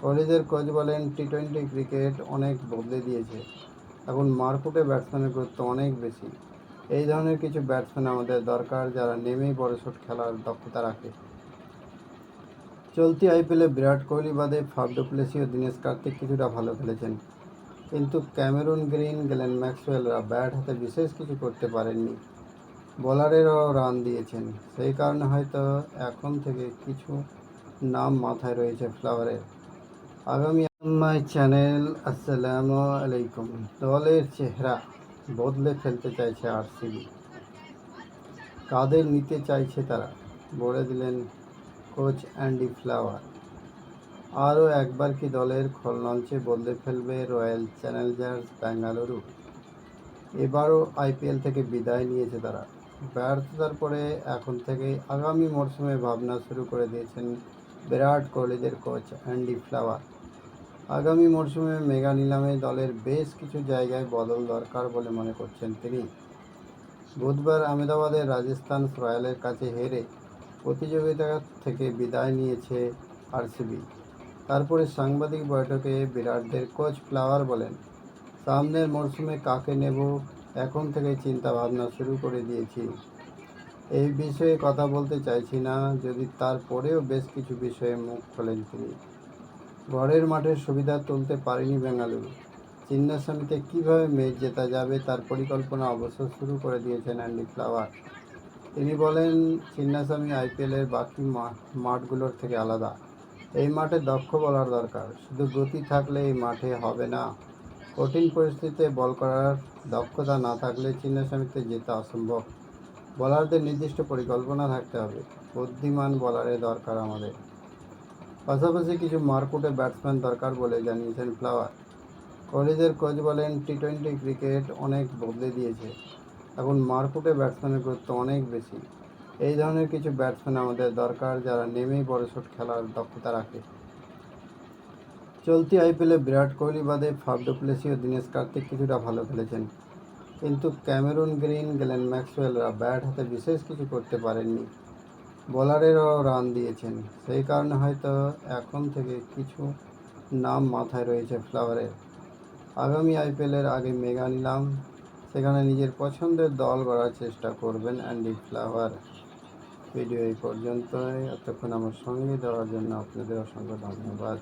কোহলিদের coach বলেন T twenty cricket অনেক বদলে দিয়েছে। এখন মারকুটে ব্যাটসম্যানের গুরুত্ব অনেক বেশি। এই ধরনের কিছু ব্যাটসম্যান আমাদের দরকার যারা নেমেই বড় শট খেলার দক্ষতা রাখে। চলতি আইপিএলে বিরাট কোহলি বাদে ফাফ ডুপ্লেসি ও দীনেশ কার্তিক কিছুটা ভালো খেলেছেন। কিন্তু ক্যামেরুন গ্রিন, গেলেন ম্যাক্সওয়েলরা ব্যাট হাতে বিশেষ কিছু করতে পারেননি। বোলারেরও রান দিয়েছেন। সেই কারণে হয়তো এখন থেকে কিছু নাম মাথায় রয়েছে ফ্লাওয়ারের। আগামী মাই চ্যানেল, আসসালামু আলাইকুম। দলের চেহারা বদলে ফেলতে চাইছে আরসিবি। কাদের নিতে চাইছে তারা? বলে দিলেন কোচ অ্যান্ডি ফ্লাওয়ার। আরও একবার কি দলের খলনলচে বদলে ফেলবে রয়্যাল চ্যালেঞ্জার্স বেঙ্গালুরু এবারও আইপিএল থেকে বিদায় নিয়েছে তারা। ব্যর্থতার পরে এখন থেকে আগামী মরশুমে ভাবনা শুরু করে দিয়েছেন বিরাট কোহলিদের কোচ অ্যান্ডি ফ্লাওয়ার আগামী মরশুমে মেগা নিলামে দলের বেশ কিছু জায়গায় বদল দরকার বলে মনে করছেন তিনি। বুধবার আহমেদাবাদের রাজস্থান রয়্যালের কাছে হেরে প্রতিযোগিতা থেকে বিদায় নিয়েছে আরসিবি। তারপরে সাংবাদিক বৈঠকে বিরাটদের কোচ ফ্লাওয়ার বলেন, সামনের মরশুমে কাকে নেব এখন থেকে চিন্তা ভাবনা শুরু করে দিয়েছি। এই বিষয়ে কথা বলতে চাইছি না, যদি তারপরেও বেশ কিছু বিষয়ে মুখ খোলেন তিনি। ঘরের মাঠের সুবিধা তুলতে পারেনি বেঙ্গালুরু। চিন্নাস্বামীতে কীভাবে ম্যাচ জেতা যাবে তার পরিকল্পনা অবশ্য শুরু করে দিয়েছেন অ্যান্ডি ফ্লাওয়ার। তিনি বলেন চিন্নাস্বামী আইপিএলের বাকি মাঠগুলোর থেকে আলাদা। এই মাঠে দক্ষ বলার দরকার। শুধু গতি থাকলে এই মাঠে হবে না। কঠিন পরিস্থিতিতে বল করার দক্ষতা না থাকলে চিন্নাস্বামীতে জেতা অসম্ভব। বলারদের নির্দিষ্ট পরিকল্পনা থাকতে হবে। বুদ্ধিমান বলারের দরকার আমাদের। পাশাপাশি কিছু মারকুটে ব্যাটসম্যান দরকার বলে জানিয়েছেন ফ্লাওয়ার। কোহলিদের কোচ বলেন টি টোয়েন্টি ক্রিকেট অনেক বদলে দিয়েছে। এখন মারকুটে ব্যাটসম্যানের গুরুত্ব অনেক বেশি। এই ধরনের কিছু ব্যাটসম্যান আমাদের দরকার যারা নেমেই বড় শট খেলার দক্ষতা রাখে। চলতি আইপিএলে বিরাট কোহলি বাদে ফাফ ডুপ্লেসি ও দীনেশ কার্তিক কিছুটা ভালো খেলেছেন। কিন্তু ক্যামেরুন, গ্রিন, গেলেন ম্যাক্সওয়েলরা ব্যাট হাতে বিশেষ কিছু করতে পারেননি। বোলারেরও রান দিয়েছেন। সেই কারণে হয়তো এখন থেকে কিছু নাম মাথায় রয়েছে ফ্লাওয়ারের আগামী আইপিএলের আগে মেগা নিলাম। সেখানে নিজের পছন্দের দল গড়ার চেষ্টা করবেন অ্যান্ডি ফ্লাওয়ার। ভিডিও এই পর্যন্ত এতক্ষণ আমার সঙ্গে দেওয়ার জন্য আপনাদের অসংখ্য ধন্যবাদ।